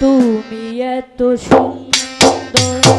তুমি এত সুন্দর।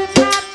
Tonight